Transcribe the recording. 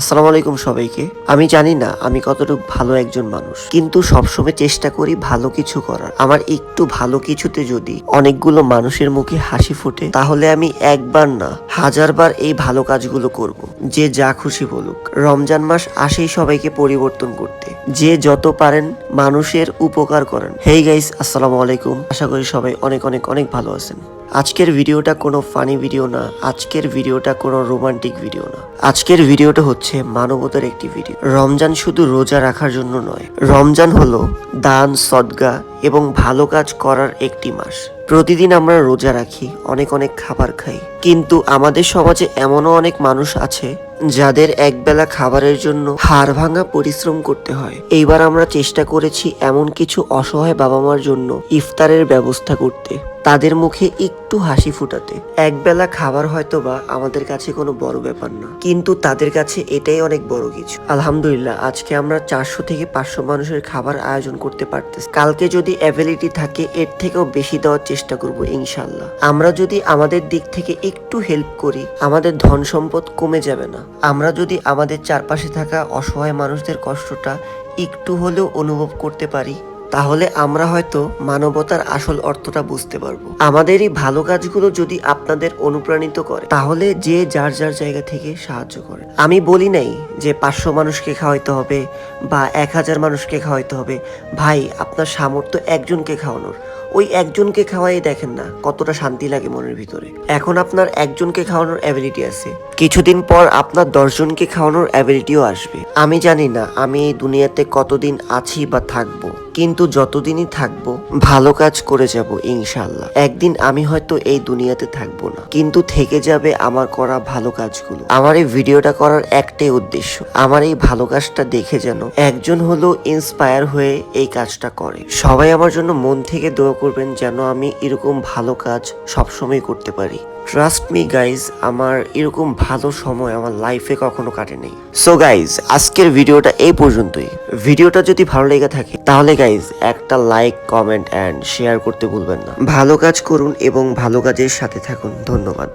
আসসালামু আলাইকুম সবাইকে। আমি জানি না আমি কতটুকু ভালো একজন মানুষ, কিন্তু সবসময় চেষ্টা করি ভালো কিছু করার। আমার একটু ভালো কিছুতে যদি অনেকগুলো মানুষের মুখে হাসি ফোটে, তাহলে আমি একবার না, হাজারবার এই ভালো কাজগুলো করব। যে যা খুশি বলুক। রমজান মাস আসেই সবাইকে পরিবর্তন করতে। যে যত পারেন মানুষের উপকার করেন। হেই গাইস আসসালামু আলাইকুম। আশা করি সবাই অনেক অনেক অনেক ভালো আছেন। আজকের ভিডিওটা কোনো ফানি ভিডিও না, আজকের ভিডিওটা কোনো রোমান্টিক ভিডিও না। আজকের ভিডিওটা হচ্ছে মানবতার একটি ভিডিও রমজান শুধু রোজা রাখার জন্য নয়, রমজান হলো দান, সদগা এবং ভালো কাজ করার একটি মাস। প্রতিদিন আমরা রোজা রাখি, অনেক অনেক খাবার খাই। কিন্তু আমাদের সমাজে এমনও অনেক মানুষ আছে যাদের একবেলা খাবারের জন্য হাড় ভাঙা পরিশ্রম করতে হয়। এইবার আমরা চেষ্টা করেছি এমন কিছু অসহায় বাবা মার জন্য ইফতারের ব্যবস্থা করতে। তাদের মুখে একটু হাসি ফুটাতে। একবেলা খাবার হয়তো বা আমাদের কাছে কোনো বড় ব্যাপার না, কিন্তু তাদের কাছে এটাই অনেক বড় কিছু। আলহামদুলিল্লাহ, আজকে আমরা চারশো থেকে পাঁচশো মানুষের খাবার আয়োজন করতে পারতেছি। কালকে যদি অ্যাবিলিটি থাকে, এর থেকেও বেশি দেওয়ার চেষ্টা করব ইনশাল্লাহ আমরা যদি আমাদের দিক থেকে একটু হেল্প করি, আমাদের ধন সম্পদ কমে যাবে না। আমরা যদি আমাদের চারপাশে থাকা অসহায় মানুষদের কষ্টটা একটু হলেও অনুভব করতে পারি তাহলে আমরা হয়তো মানবতার আসল অর্থটা বুঝতে পারব। আমাদের এই ভালো কাজগুলো যদি আপনাদের অনুপ্রাণিত করে, তাহলে যে যার যার জায়গা থেকে সাহায্য করে। আমি বলি নাই যে পাঁচশো মানুষকে খাওয়াইতে হবে বা এক হাজার মানুষকে খাওয়াইতে হবে। ভাই, আপনার সামর্থ্য একজনকে খাওয়ানোর। ওই একজনকে খাওয়াই দেখেন না, কতটা শান্তি লাগে মনের ভিতরে। এখন আপনার একজনকে খাওয়ানোর অ্যাবিলিটি আছে। কিছুদিন পর আপনার দশজনকে খাওয়ানোর অ্যাবিলিটিও আসবে। আমি জানি না আমি এই দুনিয়াতে কতদিন আছি বা থাকব। কিন্তু যতদিনই থাকব, ভালো কাজ করে যাব ইনশাল্লাহ একদিন আমি হয়তো এই দুনিয়াতে থাকব না, কিন্তু থেকে যাবে আমার করা ভালো কাজগুলো। আমার এই ভিডিওটা করার একটাই উদ্দেশ্য, আমার এই ভালো কাজটা দেখে যেন একজন হলো ইন্সপায়ার হয়ে এই কাজটা করে। সবাই আমার জন্য মন থেকে দোয়া করবেন যেন আমি এরকম ভালো কাজ সবসময় করতে পারি। ট্রাস্ট মি গাইজ আমার এরকম ভালো সময় আমার লাইফে কখনো কাটেনি। সো গাইজ আজকের ভিডিওটা এই পর্যন্তই। ভিডিওটা যদি ভালো লেগে থাকে, তাহলে গাইজ একটা লাইক কমেন্ট অ্যান্ড শেয়ার করতে ভুলবেন না। ভালো কাজ করুন এবং ভালো কাজের সাথে থাকুন। ধন্যবাদ।